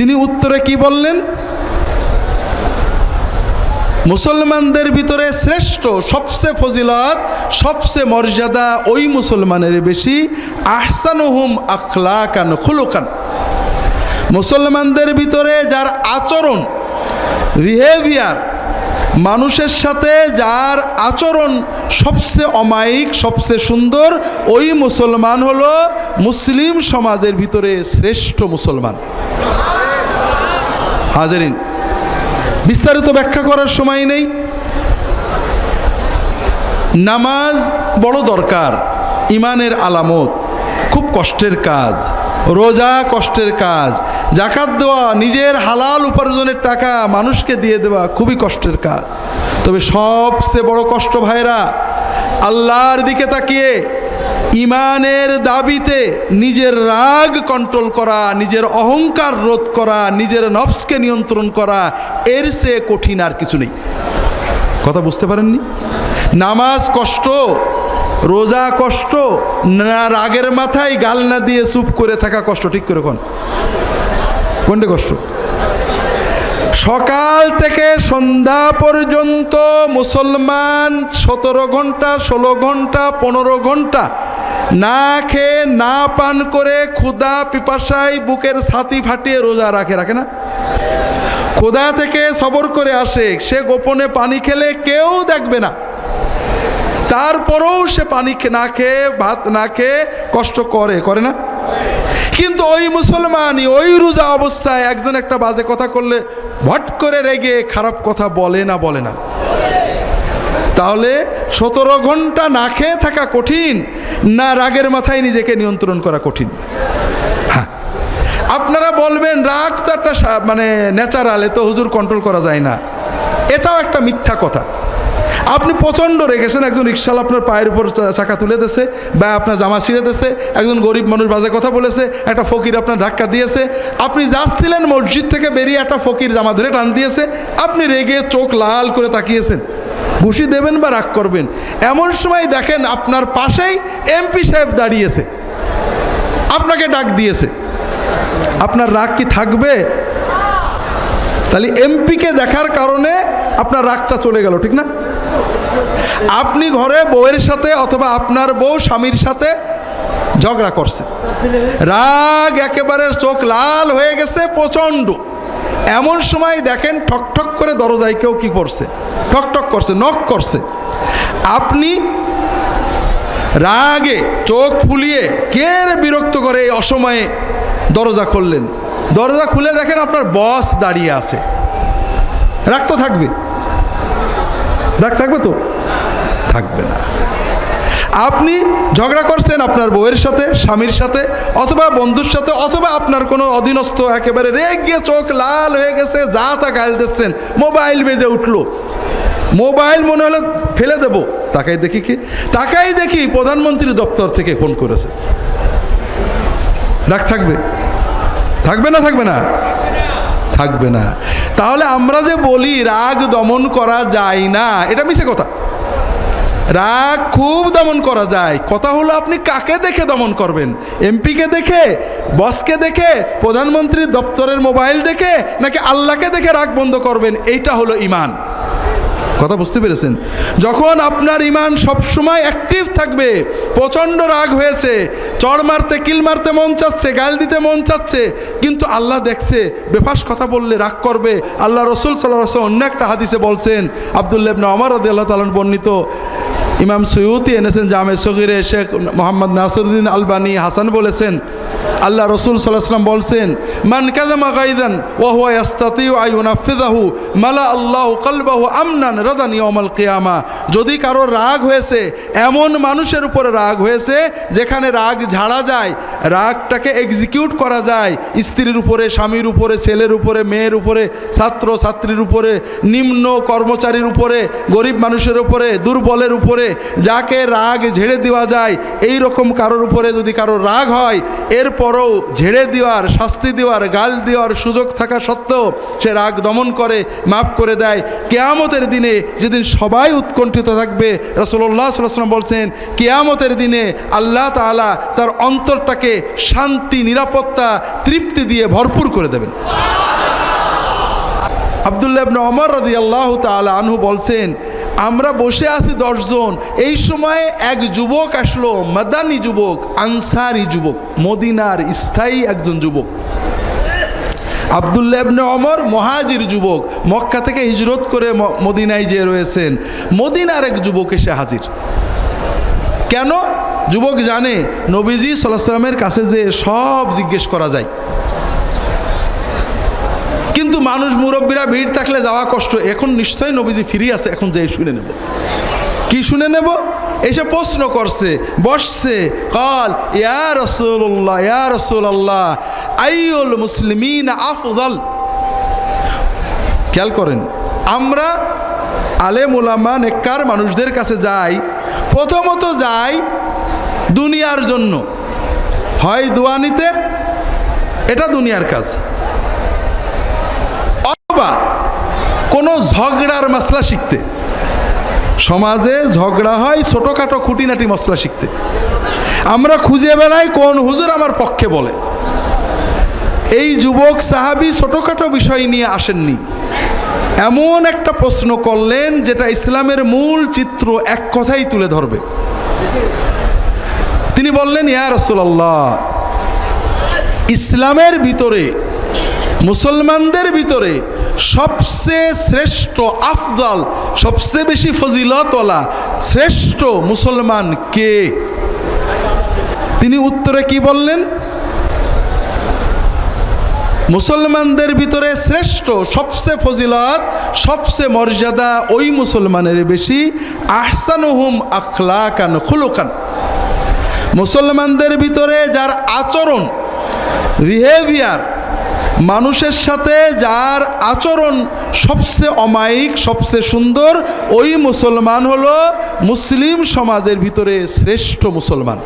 তিনি উত্তরে কি বললেন? মুসলমানদের ভিতরে শ্রেষ্ঠ, সবচেয়ে ফজিলত, সবচেয়ে মর্যাদা ওই মুসলমানের বেশি, আহসানুহুম আখলাকান, খুলুকান। মুসলমানদের ভিতরে যার আচরণ বিহেভিয়ার মানুষের সাথে যার আচরণ সবচেয়ে অমায়িক, সবচেয়ে সুন্দর, ওই মুসলমান হলো মুসলিম সমাজের ভিতরে শ্রেষ্ঠ মুসলমান। হাজারিন। বিস্তারিত ব্যাখ্যা করার সময় নেই। নামাজ বড় দরকার, ইমানের আলামত, খুব কষ্টের কাজ, রোজা কষ্টের কাজ, জাকাত দেওয়া, নিজের হালাল উপার্জনের টাকা মানুষকে দিয়ে দেওয়া খুবই কষ্টের কাজ। তবে সবচেয়ে বড় কষ্ট ভাইরা আল্লাহর দিকে তাকিয়ে ইমানের দাবিতে নিজের রাগ কন্ট্রোল করা, নিজের অহংকার রোধ করা, নিজের নফসকে নিয়ন্ত্রণ করা, এর সে কঠিন আর কিছু নেই। কথা বুঝতে পারেননি? নামাজ কষ্ট, রোজা কষ্ট, না রাগের মাথায় গাল না দিয়ে চুপ করে থাকা কষ্ট, ঠিক করে কোন? কোনটা কষ্ট? সকাল থেকে সন্ধ্যা পর্যন্ত মুসলমান সতেরো ঘণ্টা, ষোলো ঘণ্টা, পনেরো ঘণ্টা না খেয়ে না পান করে ক্ষুদা পিপাসায় বুকের ছাতি ফাটিয়ে রোজা রাখে রাখে না? খোদা থেকে সবর করে আসে, সে গোপনে পানি খেলে কেউ দেখবে না। তারপরেও সে পানি না খেয়ে, ভাত না খেয়ে কষ্ট করে করে না? কিন্তু ওই মুসলমানই ওই রোজা অবস্থায় একজন একটা বাজে কথা করলে ভট করে রেগে খারাপ কথা বলে না বলে না। তাহলে সতেরো ঘণ্টা না খেয়ে থাকা কঠিন, না রাগের মাথায় নিজেকে নিয়ন্ত্রণ করা কঠিন। হ্যাঁ। আপনারা বলবেন, রাগ তো একটা মানে ন্যাচারাল, এ তো হুজুর কন্ট্রোল করা যায় না। এটাও একটা মিথ্যা কথা। আপনি প্রচণ্ড রেগেছেন, একজন রিক্সাল আপনার পায়ের উপর চাকা তুলে দিয়েছে, বা আপনার জামা ছিঁড়ে দিয়েছে, একজন গরিব মানুষ বাজে কথা বলেছে, একটা ফকির আপনার ধাক্কা দিয়েছে। আপনি যাচ্ছিলেন মসজিদ থেকে বেরিয়ে একটা ফকির জামা ধরে টান দিয়েছে, আপনি রেগে চোখ লাল করে তাকিয়েছেন। ঘুষি দেবেন বা রাগ করবেন। এমন সময় দেখেন আপনার পাশেই এমপি সাহেব দাঁড়িয়েছে। আপনাকে ডাক দিয়েছে। আপনার রাগ কি থাকবে? তাহলে এমপিকে দেখার কারণে আপনার রাগটা চলে গেল, ঠিক না? আপনি ঘরে বউয়ের সাথে অথবা আপনার বউ স্বামীর সাথে ঝগড়া করছে। রাগ একেবারে চোখ লাল হয়ে গেছে প্রচণ্ড। এমন সময় দেখেন ঠক ঠক করে দরজায় কেউ কি করছে? ঠক ঠক করছে নক করছে। আপনি রাগে চোখ ফুলিয়ে কে বিরক্ত করে এই অসময়ে দরজা খুললেন? দরজা খুলে দেখেন আপনার বস দাঁড়িয়ে আছে। রাগ তো থাকবে। রাগ থাকবে তো? থাকবে না। আপনি ঝগড়া করছেন আপনার বউয়ের সাথে, স্বামীর সাথে, অথবা বন্ধুর সাথে, অথবা আপনার কোনো অধীনস্থ, একেবারে রেগ চোখ লাল হয়ে গেছে, যা তা গাইল দিচ্ছেন, মোবাইল বেজে উঠল। মোবাইল মনে হলো ফেলে দেব। তাকাই দেখি কি? তাকাই দেখি প্রধানমন্ত্রী দপ্তর থেকে ফোন করেছে। রাগ থাকবে? থাকবে না থাকবে না? থাকবে না। তাহলে আমরা যে বলি, রাগ দমন করা যায় না। এটা মিশে কথা। রাগ খুব দমন করা যায়। কথা হলো আপনি কাকে দেখে দমন করবেন? এমপিকে দেখে? বসকে দেখে? প্রধানমন্ত্রীর দপ্তরের মোবাইল দেখে? নাকি আল্লাহকে দেখে রাগ বন্ধ করবেন? এইটা হলো ইমান কথা বুঝতে পেরেছেন? যখন আপনার ইমান সবসময় অ্যাক্টিভ থাকবে, প্রচণ্ড রাগ হয়েছে, চড় মারতে, কিল মারতে মন চাচ্ছে, গাল দিতে মন চাচ্ছে, কিন্তু আল্লাহ দেখছে, বেফাস কথা বললে রাগ করবে। আল্লাহ রসুল সাল্লাহ অন্য একটা হাদিসে বলছেন আবদুল্লাবনা আমার রদি আল্লাহ তালন বর্ণিত ইমাম সৈয়দি এনেছেন জামে সগিরে শেখ মোহাম্মদ নাসরুদ্দিন আলবানী হাসান বলেছেন, আল্লাহ রসুল সাল্লাহাম বলছেন, মান কাজামা গাইদান ওহুয়া ইয়াস্তাতিউ আইউনাফিদাহু মালা আল্লাহ কালবাহু আমনান রদান ইয়মাল কেয়ামা। যদি কারও রাগ হয়েছে, এমন মানুষের উপরে রাগ হয়েছে, যেখানে রাগ ঝাড়া যায়, রাগটাকে এক্সিকিউট করা যায়, স্ত্রীর উপরে, স্বামীর উপরে, ছেলের উপরে, মেয়ের উপরে ছাত্র ছাত্রীর উপরে, নিম্ন কর্মচারীর উপরে, গরিব মানুষের উপরে, দুর্বলের উপরে যাকে রাগ ঝেড়ে দেওয়া যায়, এই রকম কারোর উপরে যদি কারও রাগ হয়, এরপরও ঝেড়ে দেওয়ার, শাস্তি দেওয়ার, গাল দেওয়ার সুযোগ থাকা সত্ত্বেও সে রাগ দমন করে, মাফ করে দেয়। কেয়ামতের দিনে যেদিন সবাই উৎকণ্ঠিত থাকবে রসল্লাহ সাল্লাম বলছেন, কেয়ামতের দিনে আল্লাহ তাআলা তার অন্তরটাকে শান্তি, নিরাপত্তা, তৃপ্তি দিয়ে ভরপুর করে দেবেন। আবদুল্লাহ ইবনে ওমর রাদিয়াল্লাহু তাআলা আনহু বলছেন, আমরা বসে আছি দশজন। এই সময় এক যুবক আসলো, মাদানি যুবক, আনসারি যুবক, মদিনার স্থায়ী একজন যুবক। আবদুল্লাহ ইবনে ওমর মহাজির যুবক, মক্কা থেকে হিজরত করে মদিনায় যে রয়েছেন। মদিনার এক যুবক এসে হাজির। কেন? যুবক জানে, নবীজি সাল্লাহ সাল্লামের কাছে যে সব জিজ্ঞেস করা যায়। কিন্তু মানুষ মুরব্বীরা ভিড় থাকলে যাওয়া কষ্ট। এখন নিশ্চয়ই নবীজি ফিরি আছে, এখন যে শুনে নেব। কি শুনে নেব? এসে প্রশ্ন করছে, বসছে, কল, ইয়া রসুল্লাহ ইয়া রসুল্লাহ আইউল মুসলিমিন আফদল? খেয়াল করেন, আমরা আলেম ওলামা নেককার মানুষদের কাছে যাই, প্রথমত যাই দুনিয়ার জন্য। হয় দোয়া নিতে, এটা দুনিয়ার কাজ অথবা কোনো ঝগড়ার মশলা শিখতে। সমাজে ঝগড়া হয় ছোটোখাটো খুঁটিনাটি মশলা শিখতে। আমরা খুঁজে বেড়াই কোন হুজুর আমার পক্ষে বলে। এই যুবক সাহাবি ছোটোখাটো বিষয় নিয়ে আসেননি। এমন একটা প্রশ্ন করলেন যেটা ইসলামের মূল চিত্র এক কথাই তুলে ধরবে। তিনি বললেন, ইয়া রসুল্লাহ ইসলামের ভিতরে, মুসলমানদের ভিতরে সবচেয়ে শ্রেষ্ঠ আফদল সবচেয়ে বেশি ফজিলতলা শ্রেষ্ঠ মুসলমান কে? তিনি উত্তরে কি বললেন? মুসলমানদের ভিতরে শ্রেষ্ঠ, সবচেয়ে ফজিলত, সবচেয়ে মর্যাদা ওই মুসলমানের বেশি, আহসানুহুম আখলাকান, খুলুকান। মুসলমানদের ভিতরে যার আচরণ বিহেভিয়ার মানুষের সাথে যার আচরণ সবচেয়ে অমায়িক, সবচেয়ে সুন্দর, ওই মুসলমান হলো মুসলিম সমাজের ভিতরে শ্রেষ্ঠ মুসলমান।